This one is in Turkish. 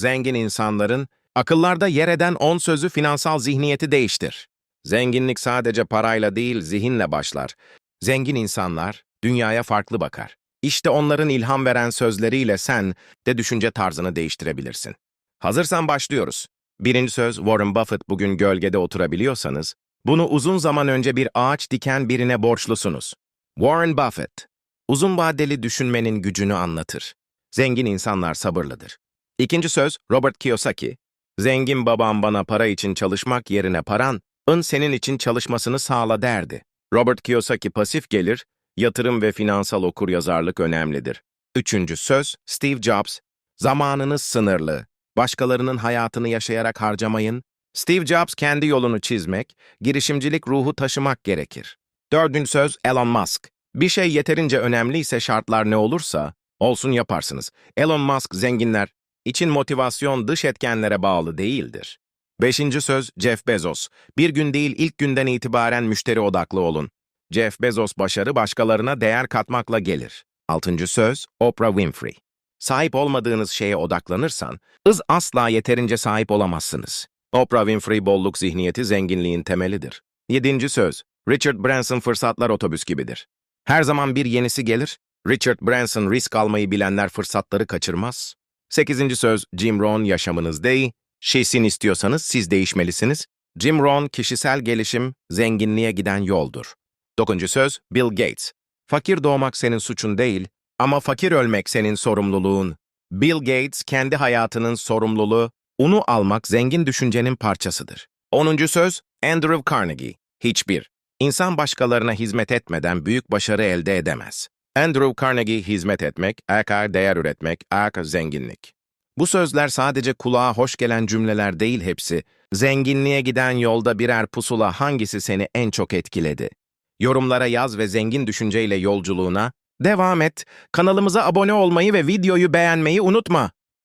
zengin insanların akıllarda yer eden 10 sözü finansal zihniyeti değiştir. Zenginlik sadece parayla değil, zihinle başlar. Zengin insanlar dünyaya farklı bakar. İşte onların ilham veren sözleriyle sen de düşünce tarzını değiştirebilirsin. Hazırsan başlıyoruz. Birinci söz Warren Buffett bugün gölgede oturabiliyorsanız, bunu uzun zaman önce bir ağaç diken birine borçlusunuz. Warren Buffett, uzun vadeli düşünmenin gücünü anlatır. Zengin insanlar sabırlıdır. İkinci söz Robert Kiyosaki, zengin babam bana para için çalışmak yerine paran, ın senin için çalışmasını sağla derdi. Robert Kiyosaki pasif gelir, yatırım ve finansal okuryazarlık önemlidir. Üçüncü söz Steve Jobs, zamanınız sınırlı, başkalarının hayatını yaşayarak harcamayın. Steve Jobs kendi yolunu çizmek, girişimcilik ruhu taşımak gerekir. Dördüncü söz Elon Musk. Bir şey yeterince önemliyse şartlar ne olursa, olsun yaparsınız. Elon Musk zenginler için motivasyon dış etkenlere bağlı değildir. Beşinci söz Jeff Bezos. Bir gün değil ilk günden itibaren müşteri odaklı olun. Jeff Bezos başarı başkalarına değer katmakla gelir. Altıncı söz Oprah Winfrey. Sahip olmadığınız şeye odaklanırsan, ız asla yeterince sahip olamazsınız. Oprah Winfrey bolluk zihniyeti zenginliğin temelidir. Yedinci söz Richard Branson fırsatlar otobüs gibidir. Her zaman bir yenisi gelir. Richard Branson risk almayı bilenler fırsatları kaçırmaz. Sekizinci söz Jim Rohn yaşamınız değil, şeysin istiyorsanız siz değişmelisiniz. Jim Rohn kişisel gelişim, zenginliğe giden yoldur. Dokuzuncu söz Bill Gates. Fakir doğmak senin suçun değil ama fakir ölmek senin sorumluluğun. Bill Gates kendi hayatının sorumluluğu, unu almak zengin düşüncenin parçasıdır. Onuncu söz Andrew Carnegie. Hiçbir. İnsan başkalarına hizmet etmeden büyük başarı elde edemez. Andrew Carnegie hizmet etmek, aka değer üretmek, aka zenginlik. Bu sözler sadece kulağa hoş gelen cümleler değil hepsi. Zenginliğe giden yolda birer pusula hangisi seni en çok etkiledi? Yorumlara yaz ve zengin düşünceyle yolculuğuna devam et. Kanalımıza abone olmayı ve videoyu beğenmeyi unutma.